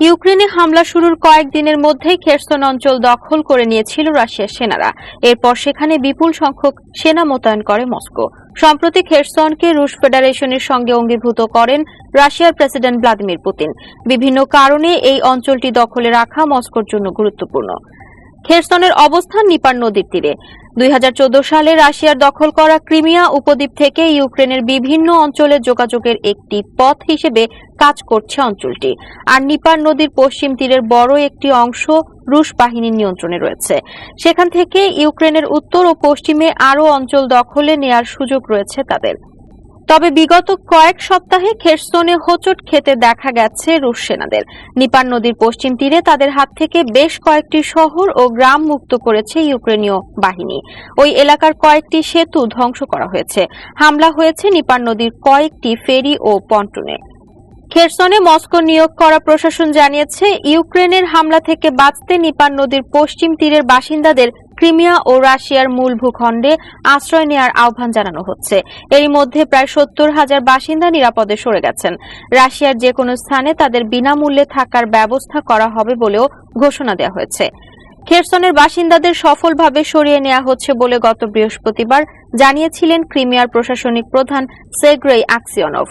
ইউক্রেনে হামলা শুরুর কয়েকদিনের মধ্যেই খেরসন অঞ্চল দখল করে নিয়েছিল রাশিয়ার সেনারা। এরপর সেখানে বিপুল সংখ্যক সেনা মোতায়েন করে মস্কো। সম্প্রতি খেরসনকে রুশ ফেডারেশনের সঙ্গে অঙ্গীভূত করেন রাশিয়ার প্রেসিডেন্ট ভ্লাদিমির পুতিন। বিভিন্ন কারণে এই অঞ্চলটি দখলে রাখা মস্কোর জন্য গুরুত্বপূর্ণ। খেরসনের অবস্থান নিপার নদীর তীরে। দুই হাজার চোদ্দ সালে রাশিয়ার দখল করা ক্রিমিয়া উপদ্বীপ থেকে ইউক্রেনের বিভিন্ন অঞ্চলে যোগাযোগের একটি পথ হিসেবে কাজ করছে অঞ্চলটি। আর নিপার নদীর পশ্চিম তীরের বড় একটি অংশ রুশ বাহিনীর নিয়ন্ত্রণে রয়েছে। সেখান থেকে ইউক্রেনের উত্তর ও পশ্চিমে আরও অঞ্চল দখলে নেয়ার সুযোগ রয়েছে তাদের। তবে বিগত কয়েক সপ্তাহে খেরসনে হোঁচট খেতে দেখা গেছে রুশ সেনাদের। নিপার নদীর পশ্চিম তীরে তাদের হাত থেকে বেশ কয়েকটি শহর ও গ্রাম মুক্ত করেছে ইউক্রেনীয় বাহিনী। ওই এলাকার কয়েকটি সেতু ধ্বংস করা হয়েছে। হামলা হয়েছে নিপার নদীর কয়েকটি ফেরি ও পন্টনে। খেরসনে মস্কো নিয়োগ করা প্রশাসন জানিয়েছে, ইউক্রেনের হামলা থেকে বাঁচতে নিপার নদীর পশ্চিম তীরের বাসিন্দাদের ক্রিমিয়া ও রাশিয়ার মূল ভূখণ্ডে আশ্রয় নেওয়ার আহ্বান জানানো হচ্ছে। এর মধ্যে প্রায় সত্তর হাজার বাসিন্দা নিরাপদে সরে গেছেন। রাশিয়ার যে কোনো স্থানে তাদের বিনামূল্যে থাকার ব্যবস্থা করা হবে বলেও ঘোষণা দেওয়া হয়েছে। খেরসনের বাসিন্দাদের সফলভাবে সরিয়ে নেওয়া হচ্ছে বলে গত বৃহস্পতিবার জানিয়েছিলেন ক্রিমিয়ার প্রশাসনিক প্রধান সেগ্রেই আকসিয়নভ।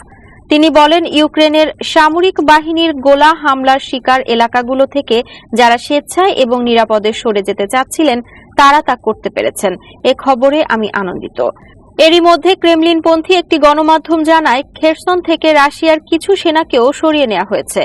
তিনি বলেন, ইউক্রেনের সামরিক বাহিনীর গোলা হামলার শিকার এলাকাগুলো থেকে যারা স্বেচ্ছায় এবং নিরাপদে সরে যেতে চাচ্ছিলেন, তারা তা করতে পেরেছেন। এ খবরে আমি আনন্দিত। এরই মধ্যে ক্রেমলিনপন্থী একটি গণমাধ্যম জানায়, খেরসন থেকে রাশিয়ার কিছু সেনাকেও সরিয়ে নেওয়া হয়েছে।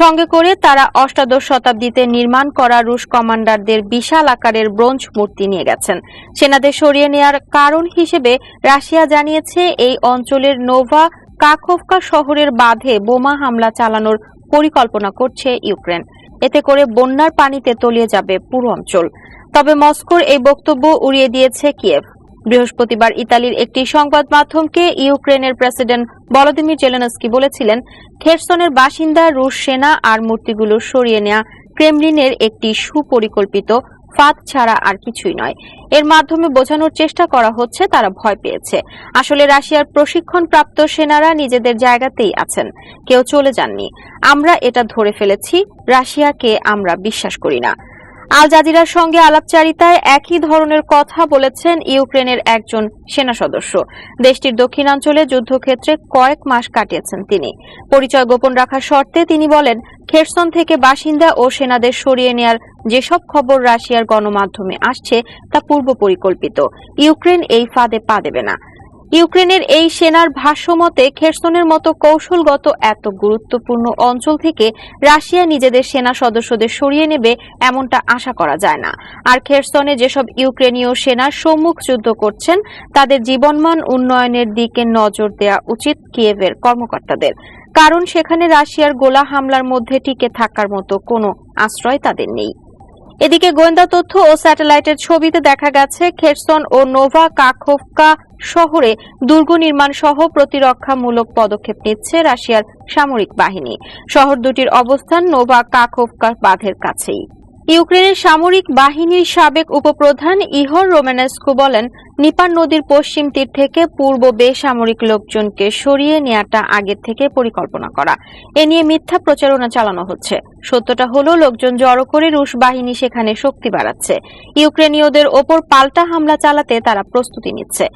সঙ্গে করে তারা অষ্টাদশ শতাব্দীতে নির্মাণ করা রুশ কমান্ডারদের বিশাল আকারের ব্রোঞ্জ মূর্তি নিয়ে গেছেন। সেনাদের সরিয়ে নেওয়ার কারণ হিসেবে রাশিয়া জানিয়েছে, এই অঞ্চলের নোভা কাকোভকা শহরের বাঁধে বোমা হামলা চালানোর পরিকল্পনা করছে ইউক্রেন। এতে করে বন্যার পানিতে তলিয়ে যাবে পুরো অঞ্চল। তবে মস্কোর এই বক্তব্য উড়িয়ে দিয়েছে কিয়েভ। বৃহস্পতিবার ইতালির একটি সংবাদ মাধ্যমকে ইউক্রেনের প্রেসিডেন্ট বলদিমির জেলেনস্কি বলেছিলেন, খেরসনের বাসিন্দা রুশ সেনা আর মূর্তিগুলো সরিয়ে নেওয়া ক্রেমলিনের একটি সুপরিকল্পিত ফাঁদ ছাড়া আর কিছুই নয়। এর মাধ্যমে বোঝানোর চেষ্টা করা হচ্ছে, তারা ভয় পেয়েছে। আসলে রাশিয়ার প্রশিক্ষণপ্রাপ্ত সেনারা নিজেদের জায়গাতেই আছেন। কেউ চলে যাননি। আমরা এটা ধরে ফেলেছি, রাশিয়াকে আমরা বিশ্বাস করি না। আল জাজিরার সঙ্গে আলাপচারিতায় একই ধরনের কথা বলেছেন ইউক্রেনের একজন সেনা সদস্য। দেশটির দক্ষিণাঞ্চলে যুদ্ধক্ষেত্রে কয়েক মাস কাটিয়েছেন তিনি। পরিচয় গোপন রাখার শর্তে তিনি বলেন, খেরসন থেকে বাসিন্দা ও সেনাদের সরিয়ে নেয়ার যেসব খবর রাশিয়ার গণমাধ্যমে আসছে তা পূর্ব পরিকল্পিত ইউক্রেন এই ফাঁদে পা দেবে না। ইউক্রেনের এই সেনার ভাষ্যমতে খেরসনের মতো কৌশলগত এত গুরুত্বপূর্ণ অঞ্চল থেকে রাশিয়া নিজেদের সেনা সদস্যদের সরিয়ে নেবে এমনটা আশা করা যায় না। আর খেরসনে যেসব ইউক্রেনীয় সেনা সম্মুখ যুদ্ধ করছেন, তাদের জীবনমান উন্নয়নের দিকে নজর দেওয়া উচিত কিয়েভের কর্মকর্তাদের। কারণ সেখানে রাশিয়ার গোলা হামলার মধ্যে টিকে থাকার মতো কোনো আশ্রয় তাদের নেই। এদিকে গোয়েন্দা তথ্য ও স্যাটেলাইটের ছবিতে দেখা গেছে, খেরসন ও নোভা কাখোভকা শহরে দুর্গ নির্মাণ সহ প্রতিরক্ষামূলক পদক্ষেপ নিচ্ছে রাশিয়ার সামরিক বাহিনী। শহর দুটির অবস্থান নোভা কাখোভকা বাঁধের কাছেই। ইউক্রেনের সামরিক বাহিনীর সাবেক উপপ্রধান ইহর রোমেনেস্কু বলেন নিপার নদীর পশ্চিম তীর থেকে পূর্ব বেসামরিক লোকজনকে সরিয়ে নেওয়াটা আগের থেকে পরিকল্পনা করা। এ নিয়ে মিথ্যা প্রচারণা চালানো হচ্ছে। সত্যটা হলো, লোকজন জড়ো করে রুশ বাহিনী সেখানে শক্তি বাড়াচ্ছে। ইউক্রেনীয়দের ওপর পাল্টা হামলা চালাতে তারা প্রস্তুতি নিচ্ছে।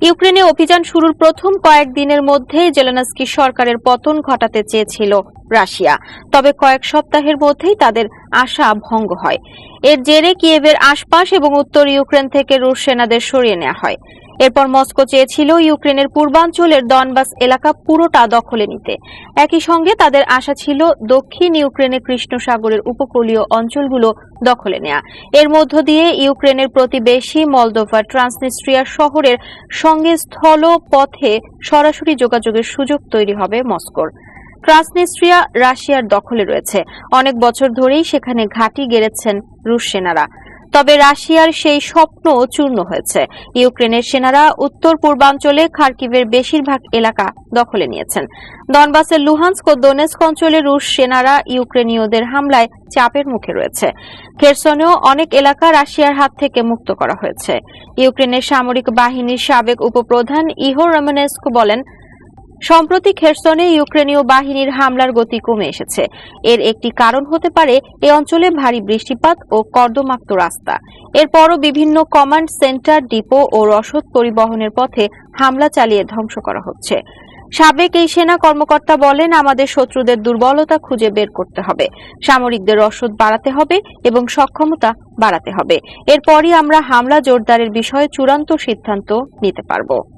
ইউক্রেনে অভিযান শুরুর প্রথম কয়েক দিনের মধ্যেই জেলেনস্কি সরকারের পতন ঘটাতে চেয়েছিল রাশিয়া। তবে কয়েক সপ্তাহের মধ্যেই তাদের আশা ভঙ্গ হয়। এর জেরে কিয়েভের আশপাশ এবং উত্তর ইউক্রেন থেকে রুশ সেনাদের সরিয়ে নেওয়া হয়। এরপর মস্কো চেয়েছিল ইউক্রেনের পূর্বাঞ্চলের দনবাস এলাকা পুরোটা দখলে নিতে। একই সঙ্গে তাদের আশা ছিল দক্ষিণ ইউক্রেনে কৃষ্ণ সাগরের উপকূলীয় অঞ্চলগুলো দখলে নেয়া। এর মধ্য দিয়ে ইউক্রেনের প্রতিবেশী মলদোভা ট্রান্সনিস্ট্রিয়া শহরের সঙ্গে স্থল পথে সরাসরি যোগাযোগের সুযোগ তৈরি হবে মস্কোর। ট্রান্সনিস্ট্রিয়া রাশিয়ার দখলে রয়েছে। অনেক বছর ধরেই সেখানে ঘাঁটি গেড়েছেন রুশ সেনারা। তবে রাশিয়ার সেই স্বপ্ন চূর্ণ হয়েছে। ইউক্রেনের সেনারা উত্তর পূর্বাঞ্চলে খার্কিভের বেশিরভাগ এলাকা দখলে নিয়েছেন। দনবাসের লুহান্স্ক ও দোনেস্ক অঞ্চলে রুশ সেনারা ইউক্রেনীয়দের হামলায় চাপের মুখে রয়েছে। খেরসনেও অনেক এলাকা রাশিয়ার হাত থেকে মুক্ত করা হয়েছে। ইউক্রেনের সামরিক বাহিনীর সাবেক উপপ্রধান ইহো রমেনেস্কো বলেন সম্প্রতি খেরসনে ইউক্রেনীয় বাহিনীর হামলার গতি কমে এসেছে। এর একটি কারণ হতে পারে এ অঞ্চলে ভারী বৃষ্টিপাত ও কর্দমাক্ত রাস্তা। এরপরও বিভিন্ন কমান্ড সেন্টার, ডিপো ও রসদ পরিবহনের পথে হামলা চালিয়ে ধ্বংস করা হচ্ছে। সাবেক এই সেনা কর্মকর্তা বলেন, আমাদের শত্রুদের দুর্বলতা খুঁজে বের করতে হবে। সামরিকদের রসদ বাড়াতে হবে এবং সক্ষমতা বাড়াতে হবে। এরপরই আমরা হামলা জোরদারের বিষয়ে চূড়ান্ত সিদ্ধান্ত নিতে পারব।